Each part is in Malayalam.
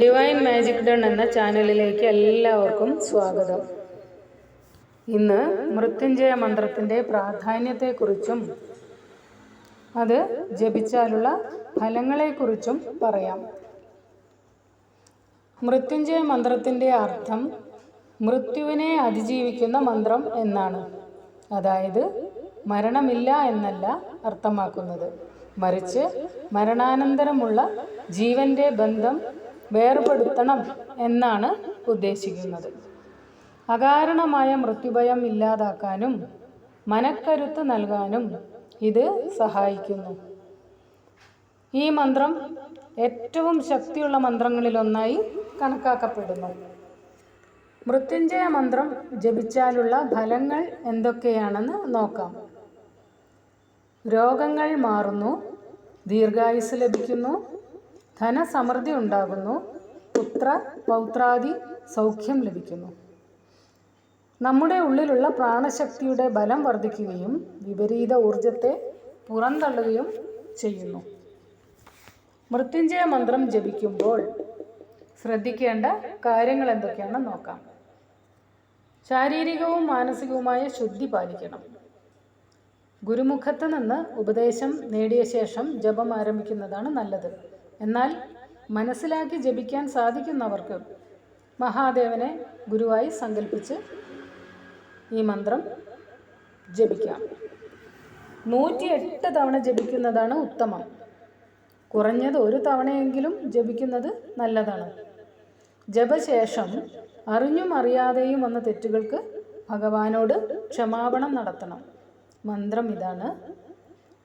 ഡിവൈൻ മാജിക് ഡൺ എന്ന ചാനലിലേക്ക് എല്ലാവർക്കും സ്വാഗതം. ഇന്ന് മൃത്യുഞ്ജയ മന്ത്രത്തിന്റെ പ്രാധാന്യത്തെക്കുറിച്ചും അത് ജപിച്ചാലുള്ള ഫലങ്ങളെക്കുറിച്ചും പറയാം. മൃത്യുഞ്ജയ മന്ത്രത്തിന്റെ അർത്ഥം മൃത്യുവിനെ അതിജീവിക്കുന്ന മന്ത്രം എന്നാണ്. അതായത് മരണമില്ല എന്നല്ല അർത്ഥമാക്കുന്നത്. മറിച്ച് മരണാനന്തരമുള്ള ജീവന്റെ ബന്ധം വേർപെടുത്തണം എന്നാണ് ഉദ്ദേശിക്കുന്നത്. അകാരണമായ മൃത്യുഭയം ഇല്ലാതാക്കാനും മനക്കരുത്ത് നൽകാനും ഇത് സഹായിക്കുന്നു. ഈ മന്ത്രം ഏറ്റവും ശക്തിയുള്ള മന്ത്രങ്ങളിലൊന്നായി കണക്കാക്കപ്പെടുന്നു. മൃത്യുഞ്ജയ മന്ത്രം ജപിച്ചാലുള്ള ഫലങ്ങൾ എന്തൊക്കെയാണെന്ന് നോക്കാം. രോഗങ്ങൾ മാറുന്നു ദീർഘായുസ് ലഭിക്കുന്നു ധനസമൃദ്ധി ഉണ്ടാകുന്നു. പുത്ര പൗത്രാദി സൗഖ്യം ലഭിക്കുന്നു. നമ്മുടെ ഉള്ളിലുള്ള പ്രാണശക്തിയുടെ ബലം വർദ്ധിക്കുകയും വിപരീത ഊർജത്തെ പുറന്തള്ളുകയും ചെയ്യുന്നു. മൃത്യുഞ്ജയ മന്ത്രം ജപിക്കുമ്പോൾ ശ്രദ്ധിക്കേണ്ട കാര്യങ്ങൾ എന്തൊക്കെയാണെന്ന് നോക്കാം. ശാരീരികവും മാനസികവുമായ ശുദ്ധി പാലിക്കണം. ഗുരുമുഖത്ത് നിന്ന് ഉപദേശം നേടിയ ശേഷം ജപം ആരംഭിക്കുന്നതാണ് നല്ലത്. എന്നാൽ മനസ്സിലാക്കി ജപിക്കാൻ സാധിക്കുന്നവർക്ക് മഹാദേവനെ ഗുരുവായി സങ്കല്പിച്ച് ഈ മന്ത്രം ജപിക്കാം. നൂറ്റി എട്ട് തവണ ജപിക്കുന്നതാണ് ഉത്തമം. കുറഞ്ഞത് ഒരു തവണയെങ്കിലും ജപിക്കുന്നത് നല്ലതാണ്. ജപശേഷം അറിഞ്ഞും അറിയാതെയും വന്ന തെറ്റുകൾക്ക് ഭഗവാനോട് ക്ഷമാപണം നടത്തണം. മന്ത്രം ഇതാണ്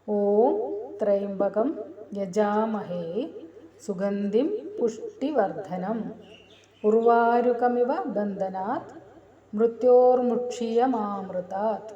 ഓം ത്രയംബകം യജാമഹേ സുഗന്ധിം പുഷ്ടിവർദ്ധനം. ഉർവാരുകമിവ ബന്ധനാത് മൃത്യോർമുക്ഷിയമാമൃതാത്.